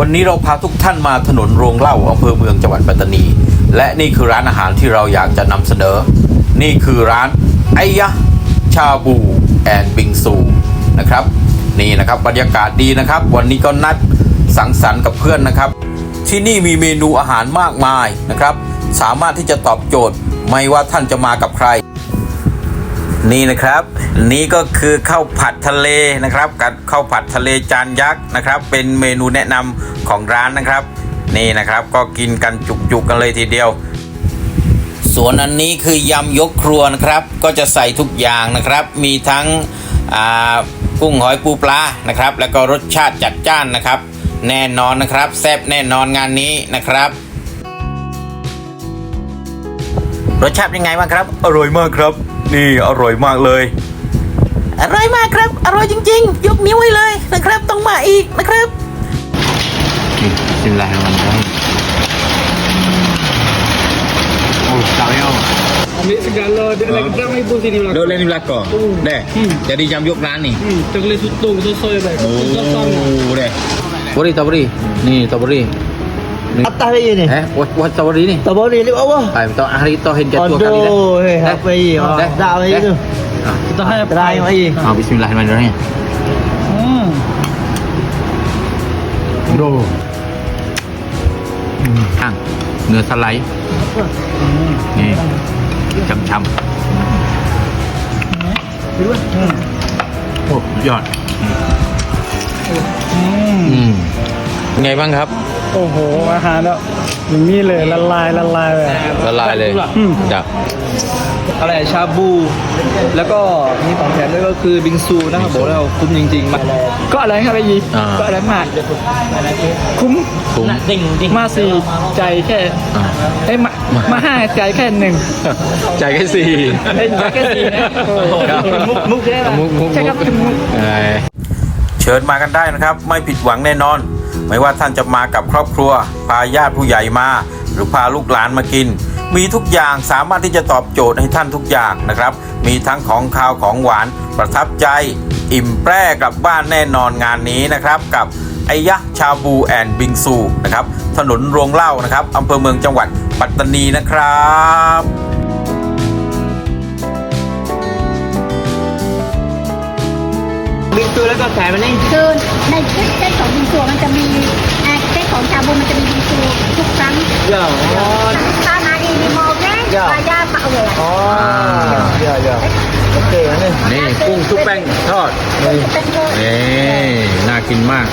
วันนี้เราพาทุกท่านมาถนนโรงเหล้าอำเภอเมืองจังหวัดปัตตานี และนี่คือร้านอาหารที่เราอยากจะนำเสนอ นี่คือร้านไอยะชาบูแอนบิงซูนะครับนี่นะครับบรรยากาศดีนะครับ วันนี้ก็นัดสังสรรค์กับเพื่อนนะครับ ที่นี่มีเมนูอาหารมากมายนะครับ สามารถที่จะตอบโจทย์ไม่ว่าท่านจะมากับใคร นี่นะครับ นี่ก็คือข้าวผัดทะเลนะครับกับข้าวผัดทะเลจานยักษ์นะครับ เป็นเมนูแนะนำของร้านนะครับ นี่นะครับก็กินกันจุกๆกันเลยทีเดียว ส่วนอันนี้คือยำยกครัวนะครับ ก็จะใส่ทุกอย่างนะครับ มีทั้งกุ้งหอยปูปลานะครับ แล้วก็รสชาติจัดจ้านนะครับ แน่นอนนะครับแซ่บแน่นอนงานนี้นะครับ รสชาติเป็นไงบ้างครับ อร่อยมากครับ นี่อร่อยมากเลย อร่อยมากครับ อร่อยจริง ๆ ยกนิ้วให้เลยนะครับ ต้องมาอีกนะครับชิมลายมันได้ Oh, tak payah. Ambil segala dia lagi dah main pun sini belakang. Duduk lain di belakang Deh Jadi jam yuk pelan ni Hmm, coklat sutung sosoi baik. Sosoi. Oh deh Taburi taburi Ni taburi Atas lagi ni. Eh Wah wah taburi ni Tak boleh lihat bawah. Hai betul hari tu hen jatuh kali dah Aduh, eh, apa lagi? Oh, Deh. tak lagi Deh. tu. Ah. Kita hai Try lagi. Ah, Bismillahirrahmanirrahim Hmm. Bro ข้างเนื้อสไลด์นี่ช้ำๆโอ้สุดยอด อืมเป็นไงบ้างครับ โอ้โห อาหารแล้วอย่างนี้เลยละลายละลายเลย ละลายเลยอืม จ้ะอะไรชาบู แล้วก็มีของแถมด้วยก็คือบิงซูนะครับบอกแล้วคุ้มจริงๆมาก็อะไรครับไอ้ยีอ่าก็อะไรมากคุ้มคุ้ม มาสี่ใจแค่อ่าเอ้ยมามาห้าใจแค่หนึ่งจ่ายแค่สี่เอ้ยจ่ายแค่สี่นะโอ้โหครับมุกมุกใช่ไหมมุกมุกใช่ครับเป็นมุกเชิญมากันได้นะครับ ไม่ผิดหวังแน่นอน ไม่ว่าท่านจะมากับครอบครัว พาญาติผู้ใหญ่มา หรือพาลูกหลานมากิน มีทุกอย่างสามารถที่จะตอบโจทย์ให้ท่านทุกอย่างนะครับ มีทั้งของคาวของหวานประทับใจ อิ่มแปร่กลับบ้านแน่นอนงานนี้นะครับ กับไอยะชาบูแอนบิงซูนะครับถนนโรงเหล้านะครับอำเภอเมืองจังหวัดปัตตานีนะครับบิงซูแล้วก็แถมอันนี้คือในเซตขอ Ya. Oh. Tanah ini mau kan? Ya. Saya Pak Wei. Oh. Ya ya. โอเคนี่นี่กุ้งชุบแป้งทอด นี่ นี่ น่ากินมาก